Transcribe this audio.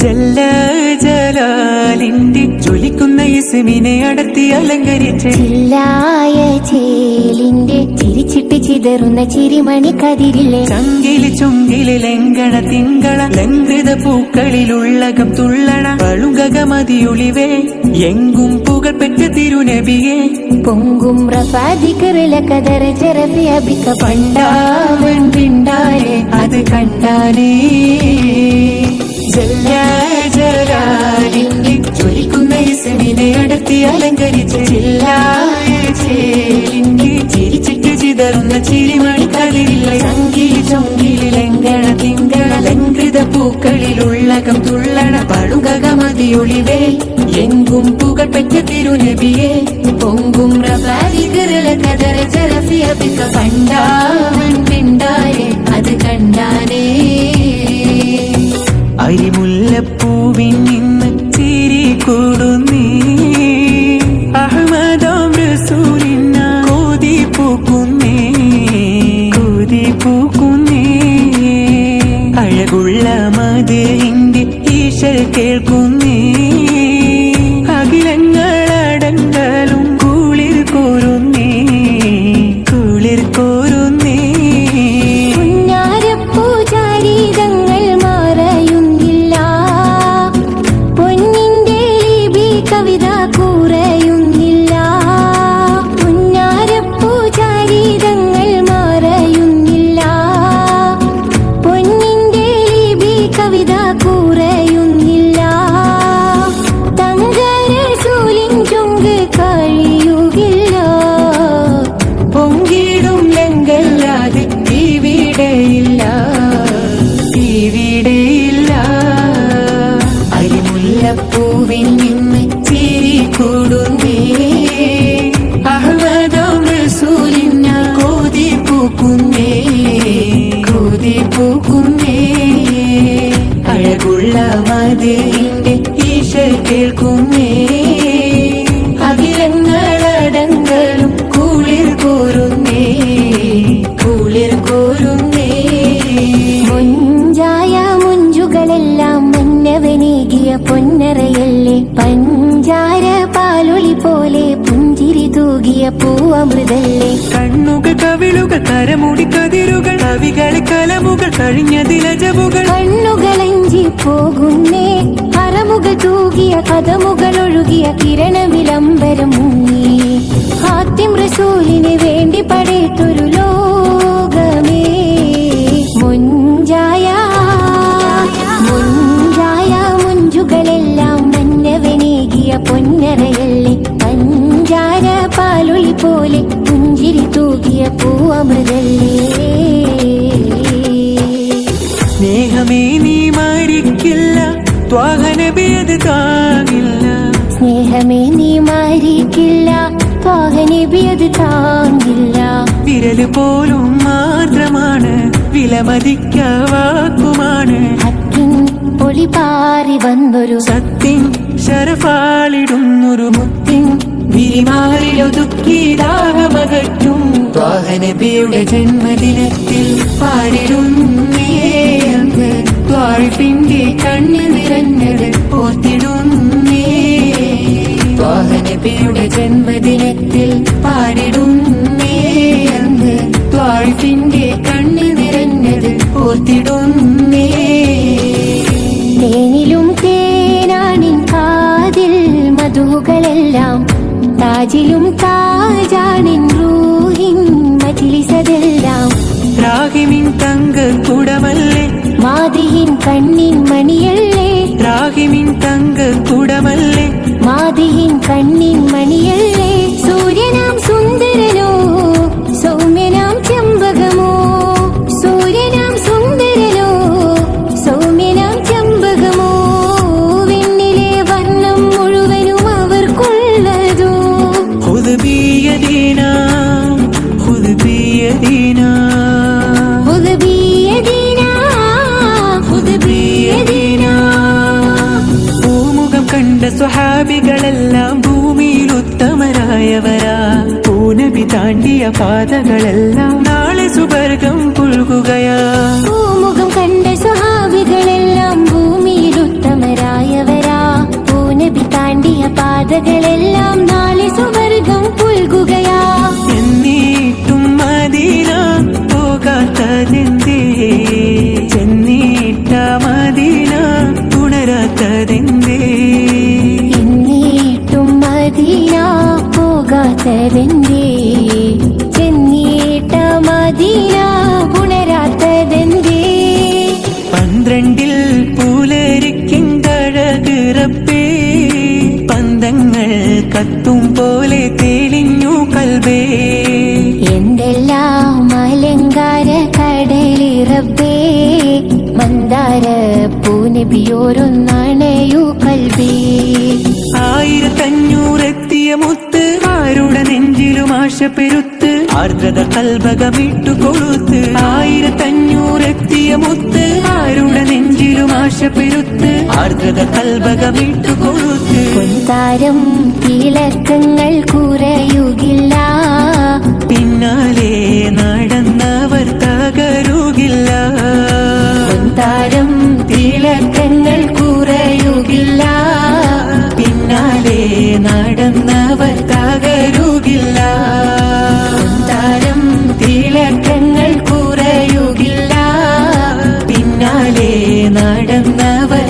ജല്ല ജലാലിന്റെ ജ്വലിക്കുന്ന ഇസ്മിനെ അടർത്തി അലങ്കരിച്ച്. ചില്ലായ ചേലിന്റെ ചിരിച്ചിട്ട് ചിതറുന്ന ചിരിമണി കതിരിലെ. ചങ്കിലി ചുങ്കിലി ലങ്കണ തിങ്കള ലങ്കൃത പൂക്കളിലുള്ളകം തുള്ളണ പളുങ്കകമതിയൊളിവേ എങ്കും പുകൾപ്പെട്ട തിരുനബിയെ. പൊങ്കും റഫാദിക്കറില കതറ ചെറഫി അബിക്ക പണ്ടാവൻ പിണ്ടാരെ അത് കണ്ടാനേ ജല്ല ജലാലിന്റെ ജ്വലിക്കുന്ന ഇസ്മിനെ അടർത്തി അലങ്കരിച്ച് ചില്ലായ ചേലിന്റെ ചിരിച്ചിട്ട് ചിതറുന്ന ചിരിമണി കതിരില്ല. ലങ്കണ തിങ്കള ലങ്കൃത പൂക്കളിലുള്ളകം തുള്ളണ പളുങ്കകമതിയൊളിവേ എങ്കും പുകൾപ്പെട്ട തിരുനബിയെ പൊങ്കും റഫാദിക്കറില കതറ ചെറഫി അബിക്ക പണ്ടാവൻ പിണ്ടാരെ അത് കണ്ടാനേ. അരിമുല്ലപ്പൂവിൻ നിന്ന് ചിരി കൂടുന്നേ. അഹമ്മദാം റസൂലിന കോതി ഈശൽ കേൾക്കുന്നേ. കേൾക്കുന്നേ അഖിലങ്ങളടങ്ങളും കുളിർ കോരുന്നേ കുളിർ കോരുന്നേ മുഞ്ചായ മുഞ്ചുകളെല്ലാം മന്നവനേകിയ പൊന്നറയല്ലേ. പഞ്ചാര പാലൊളി പോലെ പുഞ്ചിരി തൂകിയ പൂവമൃതല്ലേ. കണ്ണുകൾ കവിളുകൾ കരമുടി കതിരുകൾ കവികളെ കലമുകൾ കഴിഞ്ഞതിലജമുകൾ കണ്ണുകളഞ്ചി പോകുന്നേ. അറമുകൾ തൂകിയ കഥമുകൾ ഒഴുകിയ കിരണ വിളംബരം മുങ്ങി. ഹാത്തിം റസൂലിന് വേണ്ടി പടേത്തൊരു ലോകമേ. മുഞ്ചായ മുഞ്ചായ മുഞ്ചുകളെല്ലാം മന്നവനേകിയ പൊന്നരയല്ലേ പഞ്ചാര പാലൊളി പോലെ പുഞ്ചിരി തൂകിയ പൂവമൃതല്ലേ നീ മാറിക്കില്ല പാകനിബിയത് താങ്ങില്ല. വിരൽ പോലും മാത്രമാണ് വിലമതിക്ക വാക്കുമാണ്. ഹക്കിൻ പൊളി പാറി വന്നൊരു സത്തിൻ ശരഫാളിടുന്നൊരു മുത്തിൻ വിരിമാറിലൊതുക്കി ദാഹമകറ്റും ത്വാഹനബിയുടെ ജന്മദിനത്തിൽ പാടിടുന്നേ അന്ന് ത്വാഴ്പിന്റെ കണ്ണു നിറഞ്ഞത് ராகிமின் தங்க குடமல்லே. மாதியின் கண்ணின் மணியல்லே. ராகிமின் தங்க குடமல்லே. மாதியின் கண்ணின் மணியல்லே. പാപികളെല്ലാം ഭൂമിയിൽ ഉത്തമരായവരാ. പൂനബി താണ്ടിയ പാതകളെല്ലാം നാളെ സുവർഗം പുൽകുകയാ ഭൂമുഖം കണ്ട സ്വഹാബികളെല്ലാം ഭൂമിയിൽ ഉത്തമരായവരാ. പൂനബി താണ്ടിയ പാതകളെല്ലാം നാളെ സുവർഗം പോകാത്തതെന്തേ ചെന്നീട്ട മദീന ഉണരാത്തതെന്തേ പന്ത്രണ്ടിൽ പൂലരിക്കിണ്ടഴകിറപ്പേ പന്തങ്ങൾ കത്തും പോലെ തെളിഞ്ഞു കൽവേ. എന്തെല്ലാം അലങ്കാര കടലിറബേ മന്ദാര പൂനബിയോരൊന്നണയു ആശ പെരുത്ത് ആർദ്രത കൽഭകമിട്ടു കൊഴുത്ത് ആയിരത്തഞ്ഞൂറെത്തിയ മുത്ത് ആരുടെ നെഞ്ചിലും ആശ പെരുത്ത് ആർദ്രത കൽഭകമിട്ടു കൊഴുത്ത് താരം തിളക്കങ്ങൾ കുറയുകില്ല. പിന്നാലെ നടന്നവർ തകരുകില്ല. നടന്നവൾ